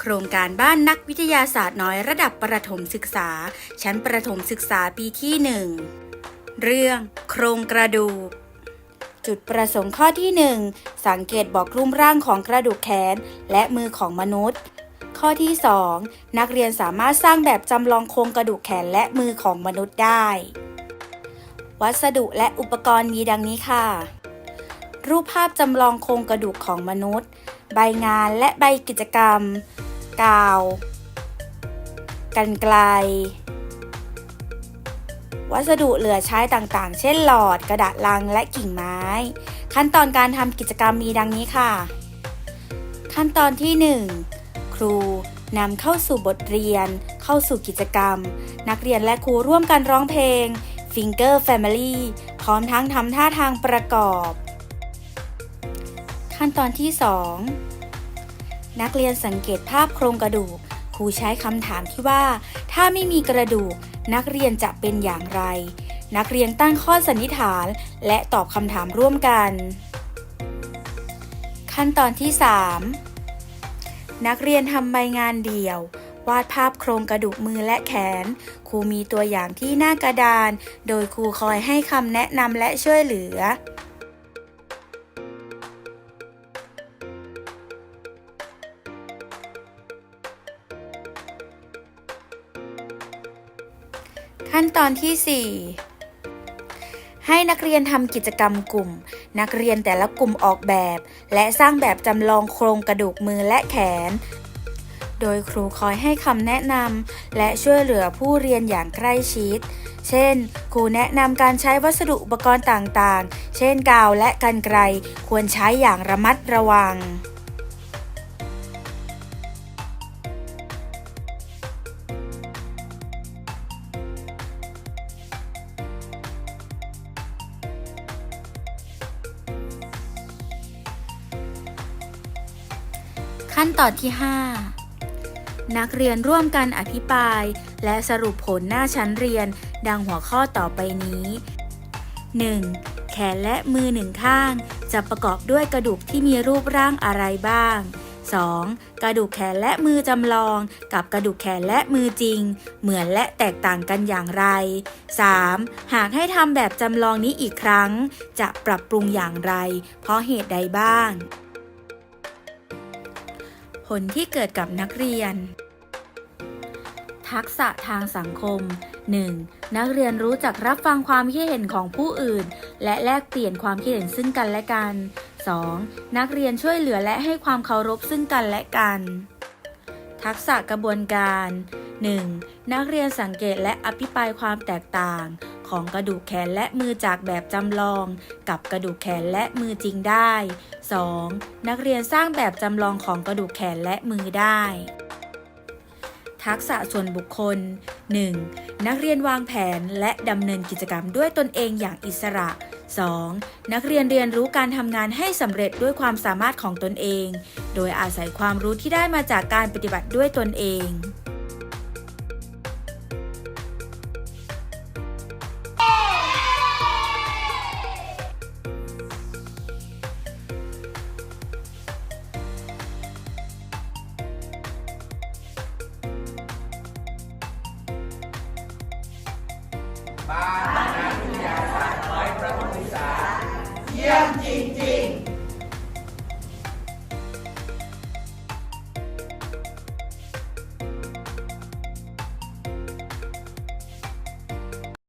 โครงการบ้านนักวิทยาศาสตร์น้อยระดับประถมศึกษา ชั้นประถมศึกษาปีที่1เรื่อง โครงกระดูก จุดประสงค์ข้อที่1สังเกตบอกรูปร่างของกระดูกแขนและมือของมนุษย์ ข้อที่ 2 นักเรียนสามารถสร้างแบบจำลองโครงกระดูกแขนและมือของมนุษย์ได้ วัสดุและอุปกรณ์มีดังนี้ค่ะ รูปภาพจำลองโครงกระดูกของมนุษย์ ใบงานและใบกิจกรรม กาว กันไกล วัสดุเหลือใช้ต่างๆ เช่นหลอด กระดาษลังและกิ่งไม้ ขั้นตอนการทำกิจกรรมมีดังนี้ค่ะ ขั้นตอนที่ 1 ครูนำเข้าสู่บทเรียน เข้าสู่กิจกรรม นักเรียนและครูร่วมกันร้องเพลง Finger Family พร้อมทั้งทำท่าทางประกอบ ขั้นตอนที่ 2 นักเรียนสังเกตภาพโครงกระดูก ครูใช้คำถามที่ว่า ถ้าไม่มีกระดูก นักเรียนจะเป็นอย่างไร นักเรียนตั้งข้อสันนิษฐาน และตอบคำถามร่วมกัน ขั้นตอนที่ 3 นักเรียนทำใบงานเดี่ยว วาดภาพโครงกระดูกมือและแขน ครูมีตัวอย่างที่หน้ากระดาน โดยครูคอยให้คำแนะนำและช่วยเหลือ ขั้นตอนที่ 4 ให้นักเรียนทำกิจกรรมกลุ่ม นักเรียนแต่ละกลุ่มออกแบบ และสร้างแบบจำลองโครงกระดูกมือและแขน โดยครูคอยให้คำแนะนำและช่วยเหลือผู้เรียนอย่างใกล้ชิด เช่น ครูแนะนำการใช้วัสดุอุปกรณ์ต่างๆ เช่นกาวและกันไกร ควรใช้อย่างระมัดระวัง ขั้นตอนที่ 5 นักเรียนร่วมกันอภิปราย และสรุปผลหน้าชั้นเรียนดังหัวข้อต่อไปนี้ 1. แขนและมือหนึ่งข้าง จะประกอบด้วยกระดูกที่มีรูปร่างอะไรบ้าง 2. กระดูกแขนและมือจำลอง กับกระดูกแขนและมือจริง เหมือนและแตกต่างกันอย่างไร 3. หากให้ทำแบบจำลองนี้อีกครั้ง จะปรับปรุงอย่างไร เพราะเหตุใดบ้าง ผลที่เกิดกับนักเรียน ทักษะทางสังคม 1. นักเรียนรู้จักรับฟังความคิดเห็นของผู้อื่น และแลกเปลี่ยนความคิดเห็นซึ่งกันและกัน 2. นักเรียนช่วยเหลือและให้ความเคารพซึ่งกันและกัน ทักษะกระบวนการ 1. นักเรียนสังเกตและอภิปรายความแตกต่าง ของกระดูกแขนและมือจากแบบจำลอง กับกระดูกแขนและมือจริงได้ 2. นักเรียนสร้างแบบจำลองของกระดูกแขนและมือได้ ทักษะส่วนบุคคล 1. นักเรียนวางแผนและดำเนินกิจกรรมด้วยตนเองอย่างอิสระ 2. นักเรียนเรียนรู้การทำงานให้สำเร็จด้วยความสามารถของตนเอง โดยอาศัยความรู้ที่ได้มาจากการปฏิบัติด้วยตนเอง บ้าน